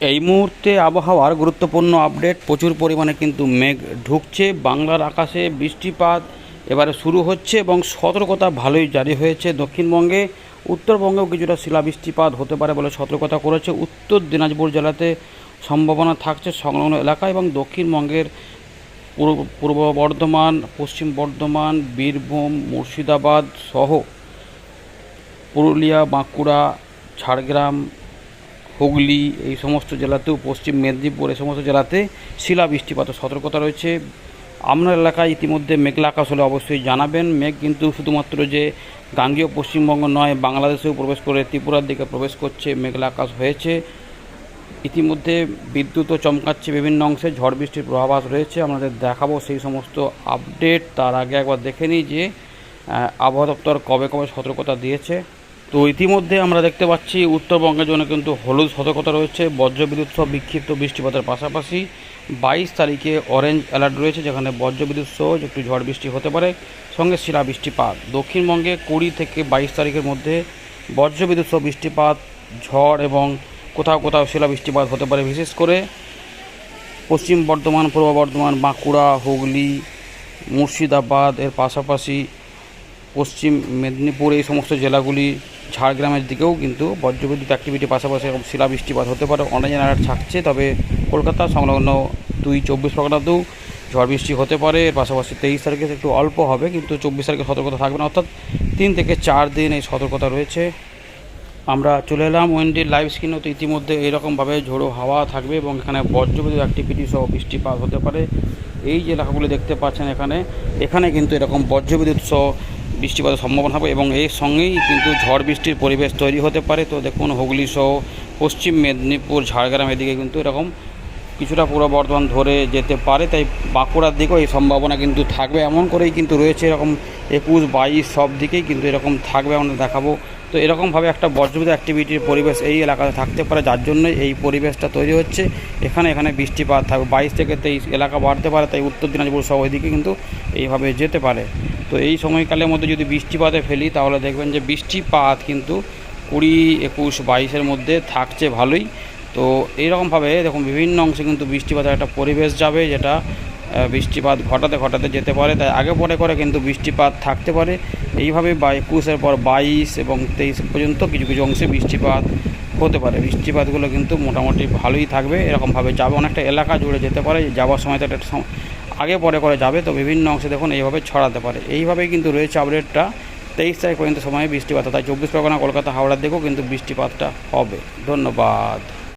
এই মুহূর্তে আবহাওয়ার গুরুত্বপূর্ণ আপডেট। প্রচুর পরিমাণে কিন্তু মেঘ ঢুকছে। বাংলার আকাশে বৃষ্টিপাত এবারে শুরু হচ্ছে এবং সতর্কতা ভালোই জারি হয়েছে দক্ষিণবঙ্গে। উত্তরবঙ্গেও কিছুটা শিলাবৃষ্টিপাত হতে পারে বলে সতর্কতা করেছে। উত্তর দিনাজপুর জেলাতে সম্ভাবনা থাকছে সংলগ্ন এলাকা এবং দক্ষিণবঙ্গের পূর্ব পূর্ব বর্ধমান, পশ্চিম বর্ধমান, বীরভূম, মুর্শিদাবাদ সহ পুরুলিয়া, বাঁকুড়া, ঝাড়গ্রাম হুগলি, এই সমস্ত জেলাতেও, পশ্চিম মেদিনীপুর, এই সমস্ত জেলাতে শিলা বৃষ্টিপাতের সতর্কতা রয়েছে। আপনার এলাকায় ইতিমধ্যে মেঘলা আকাশ হলে অবশ্যই জানাবেন। মেঘ কিন্তু শুধুমাত্র যে গাঙ্গীয় পশ্চিমবঙ্গ নয়, বাংলাদেশেও প্রবেশ করে ত্রিপুরার দিকে প্রবেশ করছে, মেঘলা আকাশ হয়েছে। ইতিমধ্যে বিদ্যুৎও চমকাচ্ছে বিভিন্ন অংশে, ঝড় বৃষ্টির পূর্বাভাস রয়েছে আমাদের দেখাবো সেই সমস্ত আপডেট। তার আগে একবার দেখে নিই যে আবহাওয়া দপ্তর কবে কবে সতর্কতা দিয়েছে। তো ইতিমধ্যে আমরা দেখতে পাচ্ছি, উত্তরবঙ্গের জন্য কিন্তু হলুদ সতর্কতা রয়েছে, বজ্রবিদ্যুৎ সহ বিক্ষিপ্ত বৃষ্টিপাতের পাশাপাশি বাইশ তারিখে অরেঞ্জ অ্যালার্ট রয়েছে, যেখানে বজ্রবিদ্যুৎ সহ একটু ঝড় বৃষ্টি হতে পারে, সঙ্গে শিলা বৃষ্টিপাত দক্ষিণবঙ্গে কুড়ি থেকে বাইশ তারিখের মধ্যে বজ্রবিদ্যুৎ সহ বৃষ্টিপাত, ঝড় এবং কোথাও কোথাও শিলা বৃষ্টিপাত হতে পারে, বিশেষ করে পশ্চিম বর্ধমান, পূর্ব বর্ধমান, বাঁকুড়া, হুগলি, মুর্শিদাবাদ, এর পাশাপাশি পশ্চিম মেদিনীপুর, এই সমস্ত জেলাগুলি ঝাড়গ্রামের দিকেও কিন্তু বজ্রবিদ্যুৎ অ্যাক্টিভিটির পাশাপাশি শিলা বৃষ্টিপাত হতে পারে। অনেক অ্যালার্ট থাকছে, তবে কলকাতা সংলগ্ন দুই চব্বিশ পরগনাতেও ঝড় বৃষ্টি হতে পারে। এর পাশাপাশি তেইশ তারিখে একটু অল্প হবে, কিন্তু চব্বিশ তারিখে সতর্কতা থাকবে না। অর্থাৎ তিন থেকে চার দিন এই সতর্কতা রয়েছে। আমরা চলে এলাম ওয়েন্ডির লাইভ স্ক্রিনও তো ইতিমধ্যে এরকমভাবে ঝোড়ো হাওয়া থাকবে এবং এখানে বজ্রবিদ্যুৎ অ্যাক্টিভিটি সহ বৃষ্টিপাত হতে পারে। এই যে এলাকাগুলো দেখতে পাচ্ছেন এখানে এখানে কিন্তু এরকম বজ্রবিদ্যুৎ সহ বৃষ্টিপাতের সম্ভাবনা হবে এবং এর সঙ্গেই কিন্তু ঝড় বৃষ্টির পরিবেশ তৈরি হতে পারে। তো দেখুন, হুগলি সহ পশ্চিম মেদিনীপুর ঝাড়গ্রাম এদিকে কিন্তু এরকম কিছুটা পূর্ব বর্ধমান ধরে যেতে পারে। তাই বাঁকুড়ার দিকেও এই সম্ভাবনা কিন্তু থাকবে। এমন করেই কিন্তু রয়েছে এরকম একুশ, বাইশ সব দিকেই কিন্তু এরকম থাকবে আমরা দেখাবো। তো এরকমভাবে একটা বজ্রবিদ্যুৎ অ্যাক্টিভিটির পরিবেশ এই এলাকাতে থাকতে পারে, যার জন্যই এই পরিবেশটা তৈরি হচ্ছে। এখানে এখানে বৃষ্টিপাত থাকবে। বাইশ থেকে তেইশ এলাকা বাড়তে পারে, তাই উত্তর দিনাজপুর সহ ওইদিকে কিন্তু এইভাবে যেতে পারে। তো এই সময়কালের মধ্যে যদি বৃষ্টিপাতে ফেলি, তাহলে দেখবেন যে বৃষ্টিপাত কিন্তু কুড়ি, একুশ, বাইশের মধ্যে থাকছে ভালোই। তো এইরকমভাবে দেখুন, বিভিন্ন অংশে কিন্তু বৃষ্টিপাতের একটা পরিবেশ যাবে, যেটা বৃষ্টিপাত ঘটাতে ঘটাতে যেতে পারে। তাই আগে পরে করে কিন্তু বৃষ্টিপাত থাকতে পারে। এইভাবে বা একুশের পর বাইশ এবং তেইশ পর্যন্ত কিছু কিছু অংশে বৃষ্টিপাত হতে পারে। বৃষ্টিপাতগুলো কিন্তু মোটামুটি ভালোই থাকবে। এরকমভাবে যাবে। অনেকটা এলাকা জুড়ে যেতে পারে। যাওয়ার সময় তো একটা আগে পরে করে যাবে, তো বিভিন্ন অংশে দেখুন এইভাবে ছড়াতে পারে। এইভাবেই কিন্তু রয়েছে আপডেটটা তেইশ তারিখ পর্যন্ত সময়ে বৃষ্টিপাত, তাই চব্বিশ পরগনা, কলকাতা, হাওড়ার দিকেও কিন্তু বৃষ্টিপাতটা হবে। ধন্যবাদ।